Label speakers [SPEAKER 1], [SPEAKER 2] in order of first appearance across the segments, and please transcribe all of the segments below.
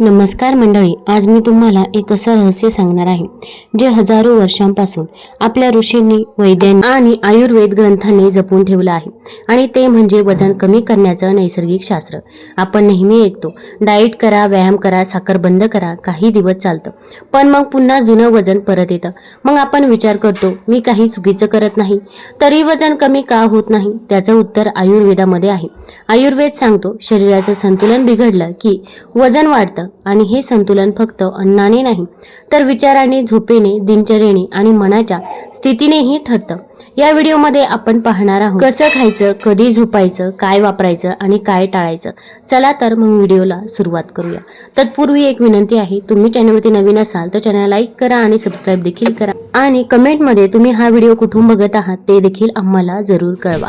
[SPEAKER 1] नमस्कार मंडळी आज मी तुम्हाला एक असं रहस्य सांगणार आहे जे हजारो वर्षांपासून आपल्या ऋषींनी वैद्यांनी आणि आयुर्वेद ग्रंथांनी जपून ठेवलं आहे. आणि ते म्हणजे वजन कमी करण्याचं नैसर्गिक शास्त्र. आपण नेहमी ऐकतो डाएट करा व्यायाम करा साखर बंद करा काही दिवस चालतं. पण मग पुन्हा जुनं वजन परत येतं. मग आपण विचार करतो मी काही चुकीचं करत नाही? तरी वजन कमी का होत नाही? त्याचं उत्तर आयुर्वेदामध्ये आहे. आयुर्वेद सांगतो शरीराचं संतुलन बिघडलं की वजन वाढतं आणि हे संतुलन फक्त अन्नाने नाही तर विचाराने झोपेने दिनचर्येने आणि मनाच्या स्थितीनेही ठरतं. या व्हिडिओमध्ये आपण पाहणार आहोत कसं खायचं कधी झोपायचं काय वापरायचं आणि काय टाळायचं. चला तर मग व्हिडिओला सुरुवात करूया. तत्पूर्वी एक विनंती आहे तुम्ही चॅनलवरती नवीन असाल तर चॅनल लाईक करा आणि सबस्क्राईब देखील करा. आणि कमेंटमध्ये तुम्ही हा व्हिडिओ कुठून बघत आहात ते देखील आम्हाला जरूर कळवा.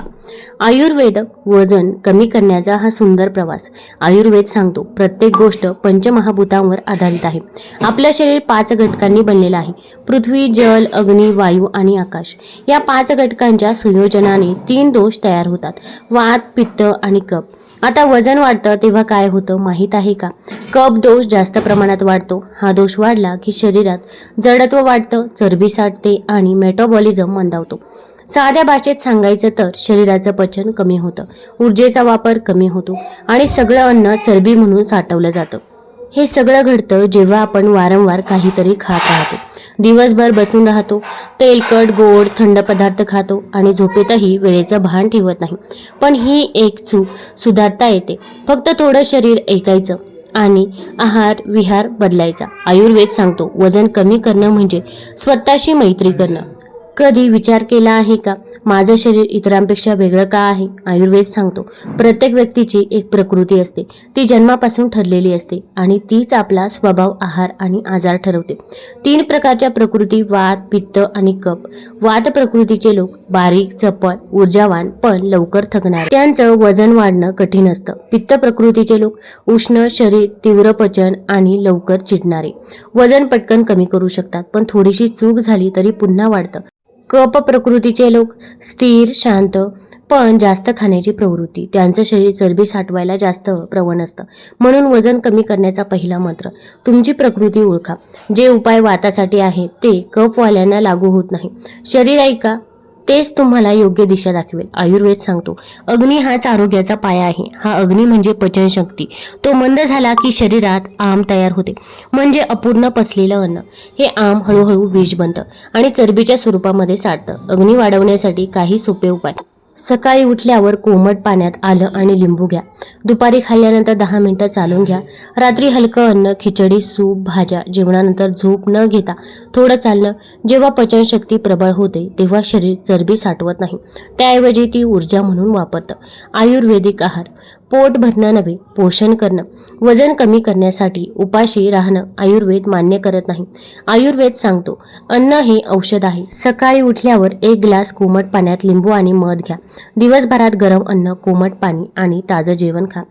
[SPEAKER 1] आयुर्वेद वजन कमी करण्याचा हा सुंदर प्रवास. आयुर्वेद सांगतो प्रत्येक गोष्ट पंचमहाभूतांवर आधारित आहे. आपलं शरीर पाच घटकांनी बनलेलं आहे. पृथ्वी जल अग्नी वायू आणि आकाश. या पाच घटकांच्या संयोजनाने तीन दोष तयार होतात. वात पित्त आणि कप. आता वजन वाढतं तेव्हा काय होतं माहीत आहे का? कप दोष जास्त प्रमाणात वाढतो. हा दोष वाढला की शरीरात जडत्व वाढतं चरबी साठते आणि मेटाबॉलिझम मंदावतो. साध्या भाषेत सांगायचं तर शरीराचं पचन कमी होतं. ऊर्जेचा वापर कमी होतो आणि सगळं अन्न चरबी म्हणून साठवलं जातं. हे सगळं घडतं जेव्हा आपण वारंवार काहीतरी खात राहतो. दिवसभर बसून राहतो तेलकट गोड थंड पदार्थ खातो आणि झोपेतही वेळेचं भान ठेवत नाही. पण ही एक चूक सुधारता येते. फक्त थोडं शरीर ऐकायचं आणि आहार विहार बदलायचा. आयुर्वेद सांगतो वजन कमी करणं म्हणजे स्वतःशी मैत्री करणं. कधी विचार केला आहे का? माझं शरीर इतरांपेक्षा वेगळं का आहे? आयुर्वेद सांगतो प्रत्येक व्यक्तीची एक प्रकृती असते. ती जन्मापासून ठरलेली असते आणि तीच आपला स्वभाव आहार आणि आजार ठरवते. तीन प्रकारच्या प्रकृती वात पित्त आणि कप वात प्रकृतीचे लोक बारीक चपळ ऊर्जावान पण लवकर थकणार. त्यांचं वजन वाढणं कठीण असतं. पित्त प्रकृतीचे लोक उष्ण शरीर तीव्र पचन आणि लवकर चिडणारे. वजन पटकन कमी करू शकतात पण थोडीशी चूक झाली तरी पुन्हा वाढतं. कप प्रकृतीचे लोक स्थिर शांत पण जास्त खाण्याची प्रवृत्ती. त्यांचं शरीर चरबी साठवायला जास्त प्रवण असतं. म्हणून वजन कमी करण्याचा पहिला मंत्र तुमची प्रकृती ओळखा. जे उपाय वातासाठी आहेत ते कपवाल्यांना लागू होत नाही. शरीर ऐका तेच तुम्हाला योग्य दिशा दाखवेल. आयुर्वेद सांगतो अग्नी हाच आरोग्याचा पाया आहे. हा अग्नी म्हणजे पचनशक्ती. तो मंद झाला की शरीरात आम तयार होते. म्हणजे अपूर्ण पचलेलं अन्न. हे आम हळूहळू विष बनतं आणि चरबीच्या स्वरूपामध्ये साठतं. अग्नी वाढवण्यासाठी काही सोपे उपाय. सकाळी उठल्यावर कोमट पाण्यात आलं आणि लिंबू घ्या. दुपारी खाल्ल्यानंतर दहा मिनटं चालून घ्या. रात्री हलकं अन्न खिचडी सूप भाज्या जेवणानंतर झोप न घेता थोडं चालणं. जेव्हा पचनशक्ती प्रबळ होते तेव्हा शरीर चरबी साठवत नाही. त्याऐवजी ती ऊर्जा म्हणून वापरतं. आयुर्वेदिक आहार. पोट भरणं नव्हे पोषण करणं. वजन कमी करण्यासाठी उपाशी राहणं आयुर्वेद मान्य करत नाही. आयुर्वेद सांगतो अन्न हे औषध आहे. सकाळी उठल्यावर एक ग्लास कोमट पाण्यात लिंबू आणि मध घ्या. दिवसभरात गरम अन्न कोमट पाणी आणि ताजं जेवण खा.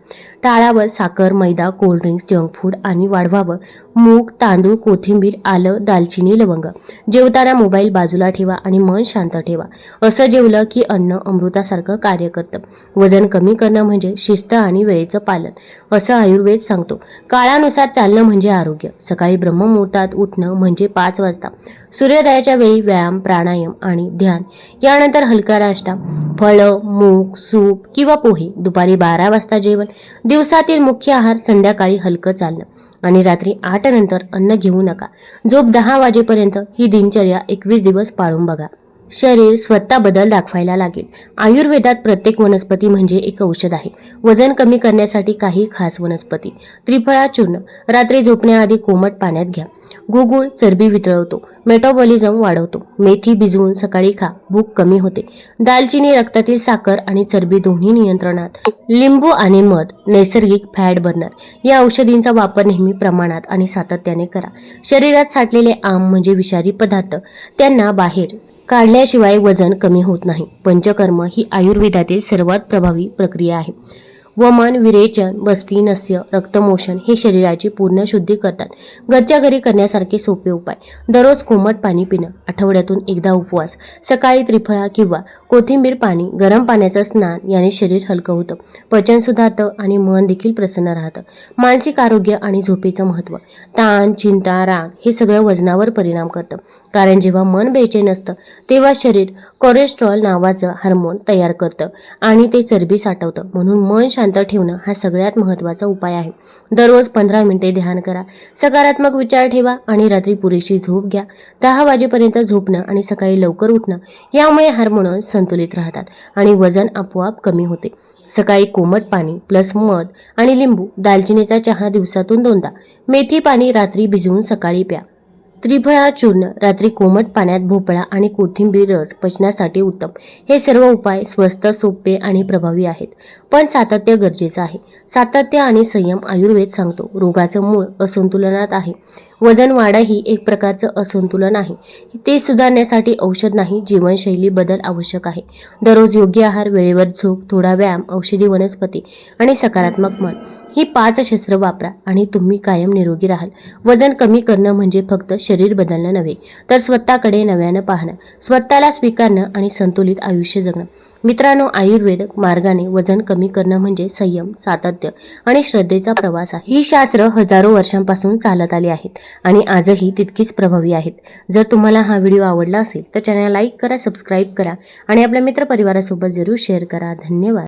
[SPEAKER 1] टाळावर साखर मैदा कोल्ड्रिंक्स जंक फूड आणि वाढवावं. मूग तांदूळ कोथिंबीर आलं दालचिनी लवंग. जेवताना मोबाईल बाजूला ठेवा आणि मन शांत ठेवा. असं जेवलं की अन्न अमृतासारखं कार्य करतं. वजन कमी करणं म्हणजे शिस्त आणि वेळेचं पालन असं आयुर्वेद सांगतो. काळानुसार चालणं म्हणजे आरोग्य. सकाळी ब्रह्ममुहूर्तात उठणं म्हणजे पाच वाजता. सूर्योदयाच्या वेळी व्यायाम प्राणायाम आणि ध्यान. यानंतर हलका नाश्ता. फळं मूग सूप किंवा पोहे. दुपारी बारा वाजता जेवण. दिवसातील मुख्य आहार संध्याकाळी हलकं चालणं. आणि रात्री आठ नंतर अन्न घेऊ नका. झोप दहा वाजेपर्यंत ही दिनचर्या एकवीस दिवस पाळून बघा. शरीर स्वतः बदल दाखवायला लागेल. आयुर्वेदात प्रत्येक वनस्पती म्हणजे एक औषध आहे. वजन कमी करण्यासाठी काही खास वनस्पती. त्रिफळा चूर्ण. रात्री झोपण्याआधी कोमट पाण्यात घ्या. गुगुळ चरबी वितळवतो. मेटाबॉलिझम वाढवतो. मेथी भिजवून सकाळी खा. भूक कमी होते. दालचिनी रक्तातील साखर आणि चरबी दोन्ही नियंत्रणात. लिंबू आणि मध नैसर्गिक फॅट बर्नर या औषधींचा वापर नेहमी प्रमाणात आणि सातत्याने करा. शरीरात साठलेले आम म्हणजे विषारी पदार्थ. त्यांना बाहेर काढल्याशिवाय वजन कमी होत नाही. पंचकर्म ही आयुर्वेदातील सर्वात प्रभावी प्रक्रिया आहे. व मन विरेचन बस्ती नस्य रक्तमोशन हे शरीराची पूर्ण शुद्धी करतात. घरच्या घरी करण्यासारखे सोपे उपाय. दररोज कोमट पाणी पिणं आठवड्यातून एकदा उपवास सकाळी त्रिफळा किंवा कोथिंबीर पाणी गरम पाण्याचं स्नान याने शरीर हलकं होतं. पचन सुधारतं आणि मन देखील प्रसन्न राहतं. मानसिक आरोग्य आणि झोपेचं महत्त्व ताण चिंता राग हे सगळं वजनावर परिणाम करतं. कारण जेव्हा मन बेचैन असतं तेव्हा शरीर कोलेस्ट्रॉल नावाचं हार्मोन तयार करतं आणि ते चरबी साठवतं. म्हणून मन शांत ठेवणं हा सगळ्यात महत्त्वाचा उपाय आहे. दररोज पंधरा मिनिटे ध्यान करा. सकारात्मक विचार ठेवा आणि रात्री पुरेशी झोप घ्या. दहा वाजेपर्यंत झोपणं आणि सकाळी लवकर उठणं यामुळे हार्मोन्स संतुलित राहतात आणि वजन आपोआप कमी होते. सकाळी कोमट पाणी प्लस मध आणि लिंबू दालचिनीचा चहा दिवसातून दोनदा. मेथी पाणी रात्री भिजवून सकाळी प्या. त्रिफळा चूर्ण रात्री कोमट पाण्यात भोपळा आणि कोथिंबीर रस पचनासाठी उत्तम. हे सर्व उपाय स्वस्त सोपे आणि प्रभावी आहेत. पण सातत्य गरजेचं आहे. सातत्य आणि संयम आयुर्वेद सांगतो. रोगाचं मूळ असंतुलनात आहे. वजनवाढा ही एक प्रकारचं असंतुलन आहे. ते सुधारण्यासाठी औषध नाही जीवनशैली बदल आवश्यक आहे. दररोज योग्य आहार वेळेवर झोप थोडा व्यायाम औषधी वनस्पती आणि सकारात्मक मन. ही पाच शस्त्र वापरा आणि तुम्ही कायम निरोगी राहाल. वजन कमी करणं म्हणजे फक्त शरीर बदलणं नव्हे तर स्वतःकडे नव्यानं पाहणं स्वतःला स्वीकारणं आणि संतुलित आयुष्य जगणं. मित्रांनो आयुर्वेद मार्गाने वजन कमी करणं म्हणजे संयम सातत्य आणि श्रद्धेचा प्रवास आहे. ही शास्त्र हजारो वर्षांपासून चालत आली आहेत आणि आजही तितकीच प्रभावी आहेत. जर तुम्हाला हा व्हिडिओ आवडला असेल तर चॅनल लाईक करा सबस्क्राईब करा आणि आपल्या मित्रपरिवारासोबत जरूर शेअर करा. धन्यवाद.